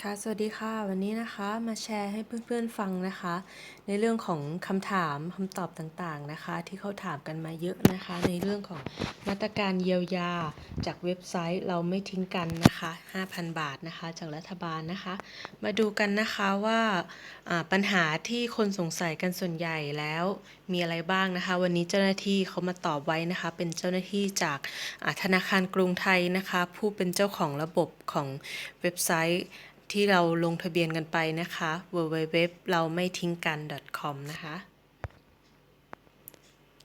ค่ะ สวัสดีค่ะ วันนี้นะคะมาแชร์ให้เพื่อนๆฟังนะคะ ในเรื่องของคำถามคำตอบต่างๆนะคะ ที่เขาถามกันมาเยอะนะคะ ในเรื่องของมาตรการเยียวยาจากเว็บไซต์เราไม่ทิ้งกันนะคะ 5,000 บาทนะคะจากรัฐบาลนะคะ มาดูกันนะคะว่าปัญหาที่คนสงสัยกันส่วนใหญ่แล้วมีอะไรบ้างนะคะ วันนี้เจ้าหน้าที่เขามาตอบไว้นะคะ เป็นเจ้าหน้าที่จากธนาคารกรุงไทยนะคะ ผู้เป็นเจ้าของระบบของเว็บไซต์ที่เราลงทะเบียนกันไปนะคะ www เราไม่ทิ้งกัน .com นะคะ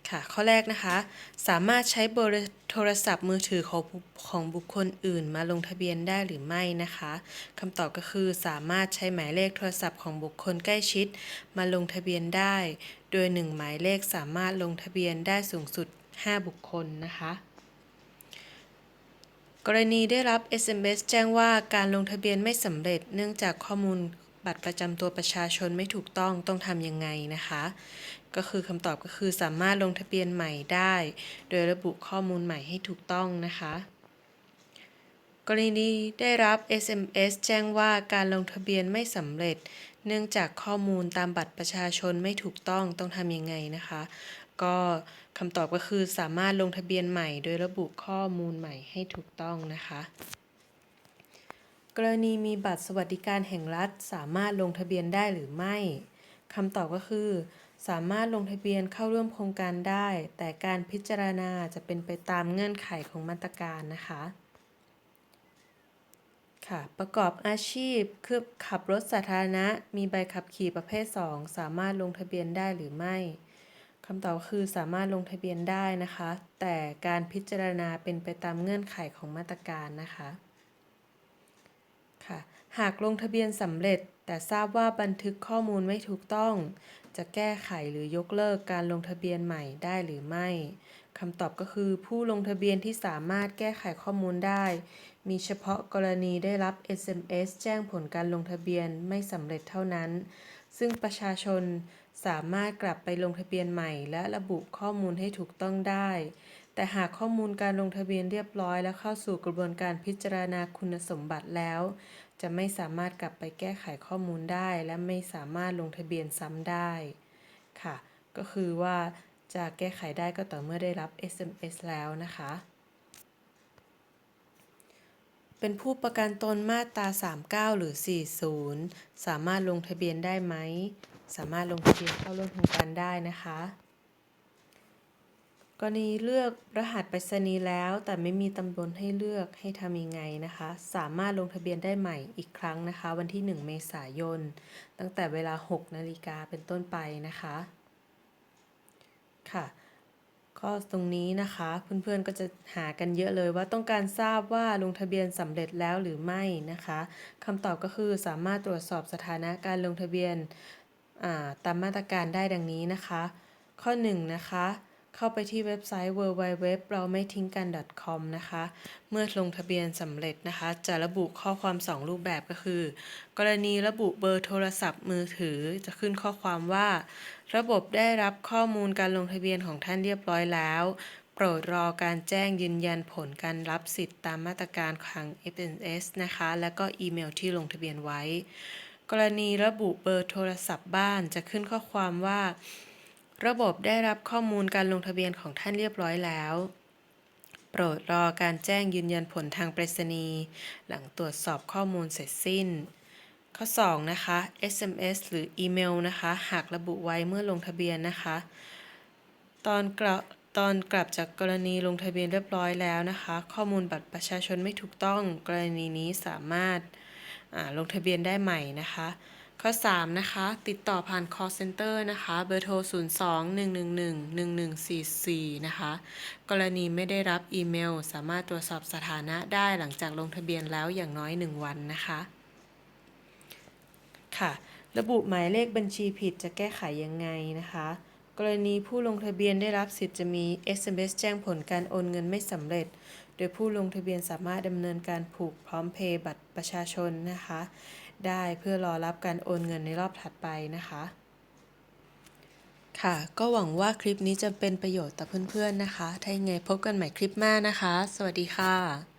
ค่ะข้อแรกนะคะ สามารถใช้เบอร์โทรศัพท์มือถือของของบุคคลอื่นมาลงทะเบียนได้หรือไม่นะคะคำตอบก็คือสามารถใช้หมายเลขโทรศัพท์ของบุคคลใกล้ชิด มาลงทะเบียนได้ โดย 1 หมายเลขสามารถลงทะเบียนได้สูงสุด 5 บุคคลนะคะ กรณีได้รับ SMS แจ้งว่าการลงทะเบียนไม่สำเร็จเนื่องจากข้อมูลบัตรประจำตัวประชาชนไม่ถูกต้องต้องทำยังไงนะคะ ก็คือคำตอบก็คือสามารถลงทะเบียนใหม่ได้ โดยระบุข้อมูลใหม่ให้ถูกต้องนะคะกรณีได้รับ SMS แจ้งว่าการลงทะเบียนไม่สำเร็จ เนื่องจากข้อมูลตามบัตรประชาชนไม่ถูกต้องต้องทำยังไงนะคะ ก็ คำตอบก็คือสามารถลงทะเบียนใหม่โดยระบุข้อมูลใหม่ให้ถูกต้องนะคะ กรณีมีบัตรสวัสดิการแห่งรัฐ สามารถลงทะเบียนได้หรือไม่คำตอบก็คือ สามารถลงทะเบียนเข้าร่วมโครงการได้ แต่การพิจารณาจะเป็นไปตามเงื่อนไขของมาตรการนะคะค่ะประกอบอาชีพคือขับรถสาธารณะ มีใบขับขี่ประเภท 2 สามารถลงทะเบียนได้หรือไม่ คำตอบคือสามารถลงทะเบียนได้นะคะ แต่การพิจารณาเป็นไปตามเงื่อนไขของมาตรการนะคะค่ะหากลงทะเบียนสำเร็จ แต่ทราบว่าบันทึกข้อมูลไม่ถูกต้อง จะแก้ไขหรือยกเลิกการลงทะเบียนใหม่ได้หรือไม่คำตอบก็คือผู้ลงทะเบียนที่สามารถแก้ไขข้อมูลได้ มีเฉพาะกรณีได้รับ SMS แจ้งผลการลงทะเบียนไม่สำเร็จเท่านั้น ซึ่งประชาชน สามารถกลับไปลงทะเบียนใหม่ และระบุข้อมูลให้ถูกต้องได้ แต่หากข้อมูลการลงทะเบียนเรียบร้อย และเข้าสู่กระบวนการพิจารณาคุณสมบัติแล้ว จะไม่สามารถกลับไปแก้ไขข้อมูลได้ และไม่สามารถลงทะเบียนซ้ำได้ ค่ะ ก็คือว่าจะแก้ไขได้ก็ต่อเมื่อได้รับ SMS แล้วนะคะ เป็นผู้ประกันตนมาตรา 39 หรือ 40 สามารถลงทะเบียนได้ไหม สามารถลงทะเบียนเข้าร่วมโครงการได้นะคะ กรณีเลือกรหัสไปรษณีย์แล้ว แต่ไม่มีตำบลให้เลือกให้ทำยังไงนะคะ สามารถลงทะเบียนได้ใหม่อีกครั้งนะคะ วันที่ 1 เมษายน ตั้งแต่เวลา 6 นาฬิกาเป็นต้นไปนะคะ ค่ะ ก็ตรงนี้นะคะเพื่อนๆก็จะหากันเยอะเลยว่าต้องการทราบว่าลงทะเบียนสำเร็จแล้วหรือไม่นะคะคำตอบก็คือสามารถตรวจสอบสถานะการลงทะเบียนตามมาตรการได้ดังนี้นะคะ ข้อ1นะคะ เข้าไปที่เว็บไซต์ www เราไม่ทิ้งกัน .com นะคะ เมื่อลงทะเบียนสำเร็จนะคะ จะระบุข้อความ 2 รูปแบบก็คือ กรณีระบุเบอร์โทรศัพท์มือถือจะขึ้นข้อความว่า ระบบได้รับข้อมูลการลงทะเบียนของท่านเรียบร้อยแล้ว โปรดรอการแจ้งยืนยันผลการรับสิทธิ์ตามมาตรการของ FNS นะคะ แล้วก็อีเมลที่ลงทะเบียนไว้ กรณีระบุเบอร์โทรศัพท์บ้านจะขึ้นข้อความว่า ระบบได้รับข้อมูลการลงทะเบียนของท่านเรียบร้อยแล้ว โปรดรอการแจ้งยืนยันผลทางไปรษณีย์หลังตรวจสอบข้อมูลเสร็จสิ้น ข้อ 2 นะคะ SMS หรืออีเมลนะคะ หากระบุไว้เมื่อลงทะเบียนนะคะ ตอนกลับตอนกลับจากกรณีลงทะเบียนเรียบร้อยแล้วนะคะ ข้อมูลบัตรประชาชนไม่ถูกต้อง กรณีนี้สามารถลงทะเบียนได้ใหม่นะคะ ข้อ 3 นะคะ ติดต่อผ่าน call center นะคะ เบอร์โทร 02-111-1144 นะคะ กรณีไม่ได้รับอีเมล สามารถตรวจสอบสถานะได้หลังจากลงทะเบียนแล้วอย่างน้อย 1 วันนะคะ ค่ะ ระบุหมายเลขบัญชีผิดจะแก้ไขยังไงนะคะ กรณีผู้ลงทะเบียนได้รับสิทธิ์จะมี SMS แจ้งผลการโอนเงินไม่สำเร็จ โดยผู้ลงทะเบียนสามารถดำเนินการผูกพร้อมเพย์บัตรประชาชนนะคะ ได้เพื่อรอรับการโอนเงินในรอบถัดไปนะคะ ค่ะ ก็หวังว่าคลิปนี้จะเป็นประโยชน์ต่อเพื่อนๆนะคะ ถ้าอย่างไงพบกันใหม่คลิปหน้านะคะ สวัสดีค่ะ